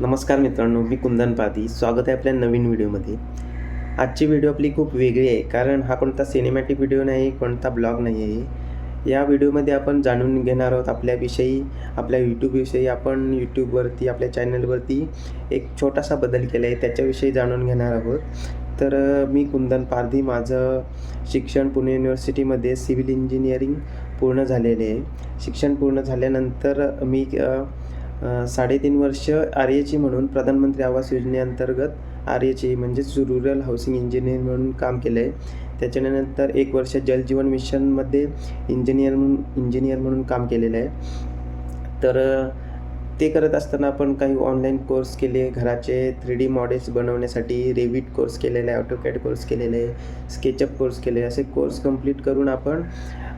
नमस्कार मित्रांनो मी कुंदन पादी. स्वागत आहे आपल्या नवीन व्हिडिओमध्ये. आजची व्हिडिओ आपली खूप वेगळी आहे कारण हा कोणता सिनेमॅटिक व्हिडिओ नाही कोणता ब्लॉग नाही आहे. या व्हिडिओमध्ये आपण जाणून घेणार आहोत आपल्याविषयी आपल्या यूट्यूबविषयी आपण यूट्यूबवरती आपल्या चॅनलवरती एक छोटासा बदल केला आहे त्याच्याविषयी जाणून घेणार आहोत. तर मी कुंदन पारधी. माझं शिक्षण पुणे युनिव्हर्सिटीमध्ये सिव्हिल इंजिनिअरिंग पूर्ण झालेले आहे. शिक्षण पूर्ण झाल्यानंतर मी साडेतीन वर्ष आर एची म्हणून प्रधानमंत्री आवास योजनेअंतर्गत आर एची म्हणजेच रुरल हाऊसिंग इंजिनियर म्हणून काम केलं आहे त्याच्यानंतर एक वर्ष जलजीवन मिशनमध्ये इंजिनियर म्हणून इंजिनियर म्हणून काम केलेलं आहे. तर ते करत असताना आपण काही ऑनलाईन कोर्स केले घराचे थ्री डी मॉडेल्स बनवण्यासाठी रेविट कोर्स केलेला आहे ऑटोकॅड कोर्स केलेले आहे स्केचअप कोर्स केले असे कोर्स कंप्लीट करून आपण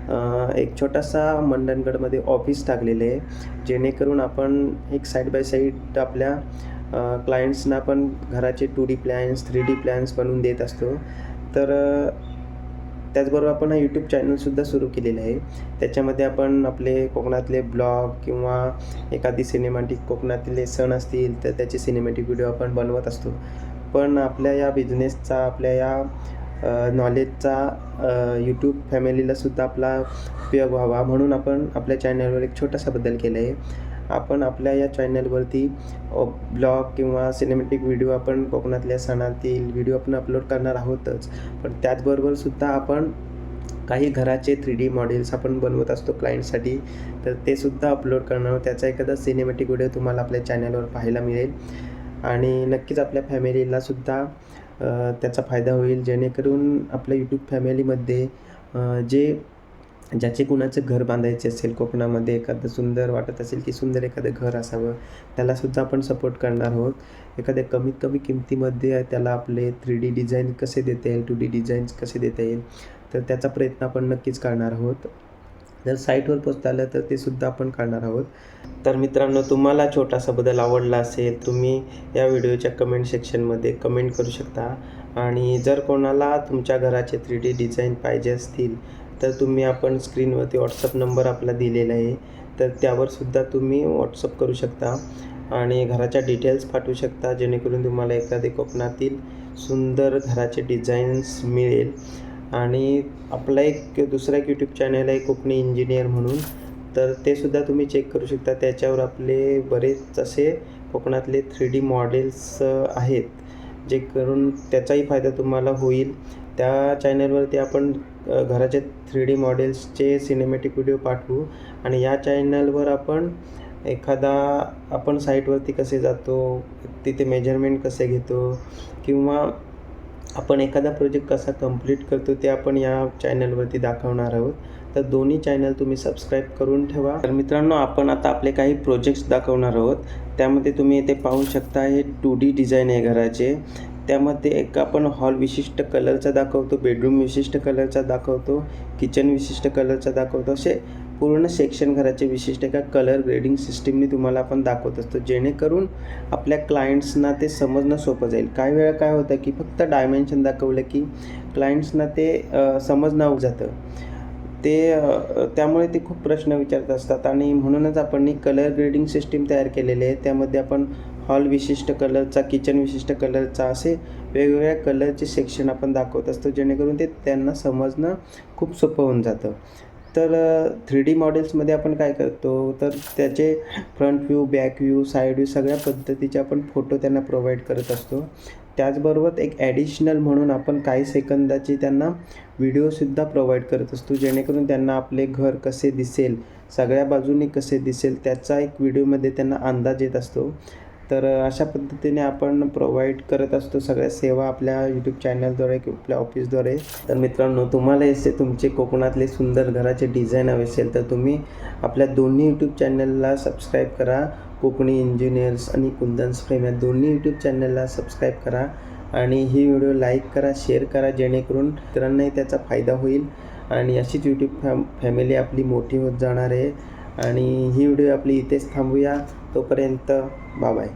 एक छोटासा मंडणगडमध्ये ऑफिस टाकलेले आहे. जेणेकरून आपण एक साईड बाय साईड आपल्या क्लायंट्सना पण घराचे two D plans three D plans बनवून देत असतो. तर त्याचबरोबर आपण हा यूट्यूब चॅनलसुद्धा सुरू केलेला आहे. त्याच्यामध्ये आपण आपले कोकणातले ब्लॉग किंवा एखादी सिनेमॅटिक कोकणातले सण असतील तर त्याचे सिनेमॅटिक व्हिडिओ आपण बनवत असतो. पण आपल्या या बिझनेसचा आपल्या या नॉलेजचा यूट्यूब फॅमिलीलासुद्धा आपला उपयोग व्हावा. म्हणून आपण आपल्या चॅनलवर एक छोटासा बदल केला आहे आपण आपल्या या चॅनलवरती ब्लॉग किंवा सिनेमॅटिक व्हिडिओ आपण कोकणातल्या सणातील व्हिडिओ आपण अपलोड करणार आहोतच. पण त्याचबरोबर सुद्धा आपण काही घराचे थ्री डी मॉडेल्स आपण बनवत असतो क्लायंटसाठी तर ते सुद्धा अपलोड करणार त्याचा एखादा सिनेमॅटिक व्हिडिओ तुम्हाला आपल्या चॅनलवर पाहायला मिळेल. आणि नक्कीच आपल्या फॅमिलीलासुद्धा त्याचा फायदा होईल. जेणेकरून आपल्या यूट्यूब फॅमिलीमध्ये जे ज्याचे कुणाचं घर बांधायचे असेल कोकणामध्ये एखादं सुंदर वाटत असेल की सुंदर एखादं घर असावं त्यालासुद्धा आपण सपोर्ट करणार आहोत. एखाद्या कमीत कमी किमतीमध्ये त्याला आपले थ्री डी डिझाईन कसे देता येईल टू डी डिझाईन्स कसे देता येईल तर त्याचा प्रयत्न आपण नक्कीच करणार आहोत. जर साईटवर पोचता आलं तर ते सुद्धा आपण काढणार आहोत. तर मित्रांनो तुम्हाला छोटासा बदल आवडला असेल तुम्ही या व्हिडिओच्या कमेंट सेक्शनमध्ये कमेंट करू शकता. आणि जर कोणाला तुमच्या घराचे थ्री डी डिझाईन पाहिजे असतील तर तुम्ही आपण स्क्रीनवरती व्हॉट्सअप नंबर आपला दिलेला आहे. तर त्यावर सुद्धा तुम्ही व्हॉट्सअप करू शकता. आणि घराच्या डिटेल्स पाठवू शकता जेणेकरून तुम्हाला एखादे कोकणातील सुंदर घराचे डिझाईन्स मिळेल. आणि आपला एक दुसरा एक यूट्यूब चॅनल आहे कोकणी इंजिनियर म्हणून. तर ते सुद्धा तुम्ही चेक करू शकता. त्याच्यावर आपले बरेच असे कोकणातले थ्री डी मॉडेल्स आहेत. जे करून त्याचाही फायदा तुम्हाला होईल. त्या चॅनलवरती आपण घराचे थ्री डी मॉडेल्सचे सिनेमॅटिक व्हिडिओ पाठवू. आणि या चॅनलवर आपण एखादा आपण साईटवरती कसे जातो तिथे मेजरमेंट कसे घेतो किंवा आपण एखादा प्रोजेक्ट कसा कंप्लीट करतो ते आपण या चॅनलवरती दाखवणार आहोत. तर दोन्ही चॅनल तुम्ही सबस्क्राईब करून ठेवा. तर मित्रांनो आपण आता आपले काही प्रोजेक्ट्स दाखवणार आहोत. त्यामध्ये तुम्ही इथे पाहू शकता हे टू डी डिझाईन आहे घराचे. त्यामध्ये एक आपण हॉल विशिष्ट कलरचा दाखवतो बेडरूम विशिष्ट कलरचा दाखवतो किचन विशिष्ट कलरचा दाखवतो. असे पूर्ण सेक्शन घराचे विशिष्ट एका कलर ग्रेडिंग सिस्टीमने तुम्हाला आपण दाखवत असतो. जेणेकरून आपल्या क्लायंट्सना ते समजणं सोपं जाईल. काही वेळा काय होतं की फक्त डायमेन्शन दाखवलं की क्लायंट्सना ते समजणं जातं. ते त्यामुळे ते खूप प्रश्न विचारत असतात. आणि म्हणूनच आपण एक कलर ग्रेडिंग सिस्टीम तयार केलेली आहे. त्यामध्ये आपण हॉल विशिष्ट कलरचा किचन विशिष्ट कलरचा असे वेगवेगळ्या कलरचे सेक्शन आपण दाखवत असतो. जेणेकरून ते त्यांना समजणं खूप सोपं होऊन जातं. तर थ्री डी मॉडेल्समध्ये आपण काय करतो तर त्याचे front view back view side view सगळ्या पद्धतीचे आपण फोटो त्यांना प्रोव्हाइड करत असतो. त्याचबरोबर एक ॲडिशनल म्हणून आपण काही सेकंदाची त्यांना व्हिडिओसुद्धा प्रोव्हाइड करत असतो जेणेकरून त्यांना आपले घर कसे दिसेल सगळ्या बाजूनी कसे दिसेल त्याचा एक व्हिडिओमध्ये त्यांना अंदाज येत असतो. तर अशा पद्धतीने आपण प्रोव्हाइड करत असतो सगळ्या सेवा आपल्या यूट्यूब चॅनलद्वारे किंवा आपल्या ऑफिसद्वारे तर मित्रांनो तुम्हाला असे तुमचे कोकणातले सुंदर घराचे डिझाईन हवे असेल तर तुम्ही आपल्या दोन्ही यूट्यूब चॅनलला सबस्क्राईब करा. कोकणी इंजिनियर्स आणि कुंदन्स फ्रेम या दोन्ही यूट्यूब चॅनलला सबस्क्राईब करा. आणि ही व्हिडिओ लाईक करा शेअर करा जेणेकरून इतरांनाही त्याचा फायदा होईल. आणि अशीच यूट्यूब फॅम फॅमिली आपली मोठी होत जाणार आहे. आणि ही व्हिडिओ आपली इथेच थांबूया. तोपर्यंत बाय